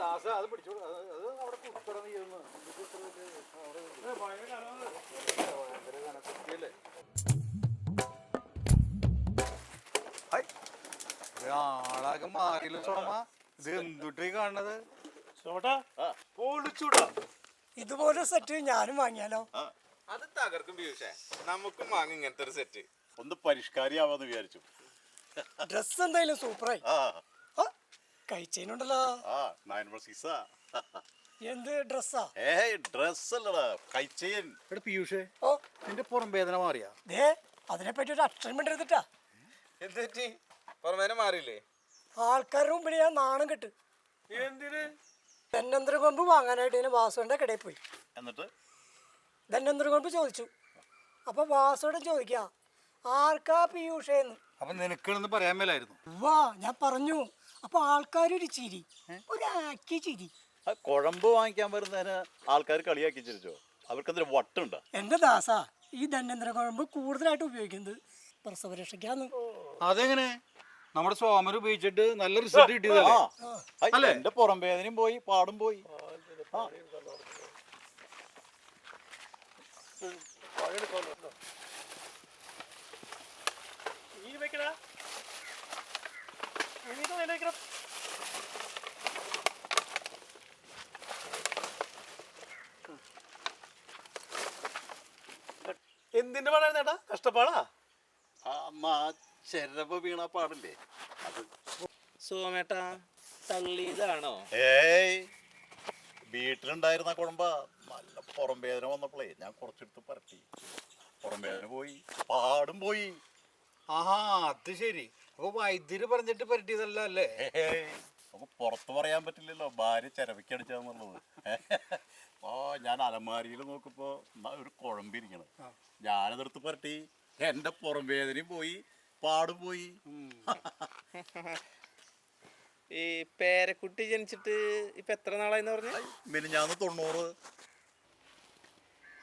ദാസ അത് പിടിച്ചോ അത് അവിടെ ഭയങ്കര ആളാകെ മാറിയില്ല സോമ. ഇത് എന്തുട്ടീ കാണുന്നത്? ഇതുപോലെ സെറ്റ് ഞാനും വാങ്ങിയാലോ? അത് തകർക്കും പീയൂഷേ. നമുക്കും വാങ്ങി ഇങ്ങനത്തെ ഒരു സെറ്റ് ഒന്ന് പരിഷ്കാരിയാവാന്ന് വിചാരിച്ചു. ഡ്രസ് എന്തായാലും സൂപ്പറായി ആ ആ, നയൻ നമ്പർ എന്ത് ഡ്രസ്സാ? ഏയ് ഡ്രസ് അല്ലടാ കൈച്ചെയിൻ എടാ പീയൂഷേ ഓ. നിന്റെ പുറം വേദന മാറിയാ? ദേ ഒരു എന്ത് പറ്റി? പുറമേനെ മാറിയില്ലേ? ആൾക്കാരുടെ മുമ്പിൽ ഞാൻ നാണം കെട്ട്. എന്തിന്? ധന്വന്തര കൊമ്പ് വാങ്ങാനായിട്ട് കടയിൽ പോയി. എന്നിട്ട്? ധന്വന്തര കൊമ്പ് ചോദിച്ചു. അപ്പൊ വാസുവിടെ ചോദിക്കാ ആർക്കാ പീയൂഷേന്ന്? അപ്പൊ നിനക്കണെന്ന് പറയാൻ മേലായിരുന്നു. വാ ഞാൻ പറഞ്ഞു. അപ്പൊ ആൾക്കാരൊരു ചിരി. ഒരു ആക്കി ചിരി. കുഴമ്പ് വാങ്ങിക്കാൻ വരുന്നതിന് ആൾക്കാർ കളിയാക്കി ചിരിച്ചോ? അവർക്ക് എന്തൊരു വട്ടുണ്ട്. എന്റെ ദാസാ ഈ ധന്വന്തര കുഴമ്പ് കൂടുതലായിട്ട് ഉപയോഗിക്കുന്നത് പ്രസവരക്ഷയ്ക്കാന്ന്. അതെങ്ങനെ? നമ്മുടെ സോമൻ ഉപയോഗിച്ചിട്ട് നല്ല റിസൾട്ട് കിട്ടിയതല്ലേ? എന്റെ പുറം വേദനയും പോയി പാടും പോയി. ആ നീ വെക്കടാ നീ ഇത് അതിലേക്ക് വെക്കടാ. എന്തിന്റെ പാടായിരുന്നേട്ടാ കഷ്ടപ്പാടാ? ആ അമ്മ ചെരവ് വീണ പാടില്ലേ? അത് സോമേട്ടാ തള്ളിയതാണോ? ഏയ് വീട്ടിലുണ്ടായിരുന്ന കുഴമ്പ നല്ല പുറം വേദന വന്നപ്പോഴേ ഞാൻ കുറച്ചെടുത്ത് പരട്ടി പുറം വേദന പോയി പാടും പോയി. ആഹാ അത് ശരി. അപ്പൊ വൈദ്യര് പറഞ്ഞിട്ട് പറ്റിയതല്ല അല്ലേ നമുക്ക് പുറത്ത് പറയാൻ പറ്റില്ലല്ലോ. ഭാര്യ ചെരവിക്കടിച്ചാന്നുള്ളത് ഓ ഞാൻ അലമാരിയിൽ നോക്കുമ്പോ ഒരു കുഴമ്പിരിക്കണം. ഞാനതെടുത്ത് പരട്ടി. എന്റെ പുറം വേദനയും പോയി പാടും പോയി. ഈ പേരക്കുട്ടി ജനിച്ചിട്ട് ഇപ്പൊ എത്ര നാളായിന്ന് പറഞ്ഞു? മിനിഞ്ഞാന്ന് തൊണ്ണൂറ്.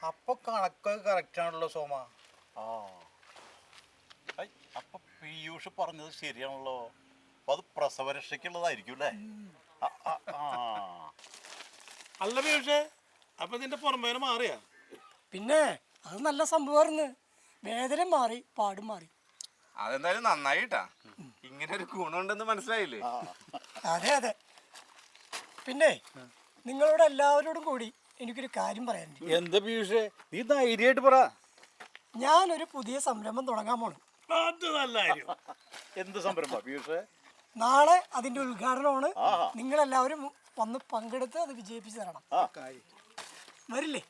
അപ്പൊ കണക്ക് കറക്റ്റ് ആണല്ലോ സോമ. ആ. അപ്പൊ പീയൂഷ് പറഞ്ഞത് ശരിയാണല്ലോ. അപ്പൊ അത് പ്രസവരക്ഷയ്ക്കുള്ളതായിരിക്കും അല്ലേ. അല്ല പീയൂഷേ അപ്പൊ നിന്റെ പുറമേനെ മാറിയാ? പിന്നെ അത് നല്ല സംഭവമായിരുന്നു വേദന മാറി പാടും മാറി. അതെന്തായാലും നന്നായിട്ടാ. ഇങ്ങനെ ഒരു ഗുണമുണ്ടെന്ന് മനസ്സിലായില്ലേ? അതെ അതെ. പിന്നെ നിങ്ങളോട് എല്ലാവരോടും കൂടി എനിക്കൊരു കാര്യം പറയാനുണ്ട്. എന്താ പീയൂഷേ? നീ ധൈര്യമായിട്ട് പറ. ഞാനൊരു പുതിയ സംരംഭം തുടങ്ങാൻ പോണു. അത് നല്ല കാര്യം എന്ത് സംരംഭം പീയൂഷ്? നാളെ അതിന്റെ ഉദ്ഘാടനമാണ്. നിങ്ങൾ എല്ലാവരും വന്ന് പങ്കെടുത്ത് അത് വിജയിപ്പിച്ച് തരണം. വരില്ലേ?